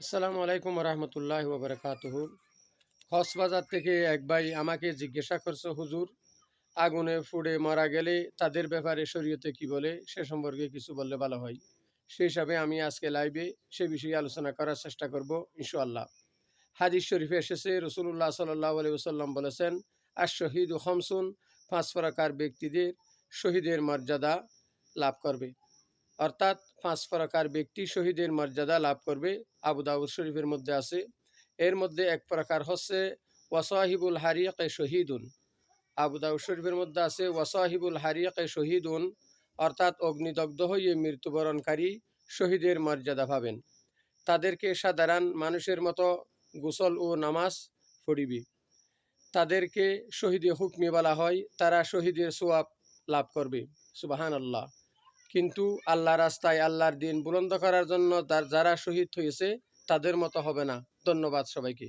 আসসালামু আলাইকুম রহমতুল্লাহ ওবরাকাতুহ। কক্সবাজার থেকে এক ভাই আমাকে জিজ্ঞাসা করছে, হুজুর, আগুনে ফুড়ে মারা গেলে তাদের ব্যাপারে শরীয়তে কি বলে? সে সম্পর্কে কিছু বললে ভালো হয়। সেই হিসাবে আমি আজকে লাইভে সে বিষয়ে আলোচনা করার চেষ্টা করব, ইনশাআল্লাহ। হাদিস শরীফে এসেছে রসুল্লাহ সাল্লাহ আলহিসাল্লাম বলেছেন আর শহীদ ও খমসুন, পাঁচ প্রকার ব্যক্তিদের শহীদের মর্যাদা লাভ করবে। অর্থাৎ পাঁচ প্রকার ব্যক্তি শহীদের মর্যাদা লাভ করবে। আবু শরীফের মধ্যে আছে। এর মধ্যে এক প্রকার হচ্ছে, ওয়াসাহিবুল হারিয়াকে শহীদুন। আবু শরীফের মধ্যে আছে, ওয়াসাহিবুল হারিয়াকে শহীদুন। অর্থাৎ অগ্নিদগ্ধ হয়ে মৃত্যুবরণকারী শহীদের মর্যাদা পাবেন। তাদেরকে সাধারণ মানুষের মতো গোসল ও নামাজ পড়িবে। তাদেরকে শহীদে হুকমি বলা হয়। তারা শহীদের সোয়াব লাভ করবে। সুবাহান আল্লাহ কিন্তু আল্লাহ রাস্তায় আল্লাহর দিন বুলন্দ করার জন্য তার যারা শহীদ হয়েছে তাদের মতো হবে না। ধন্যবাদ সবাইকে।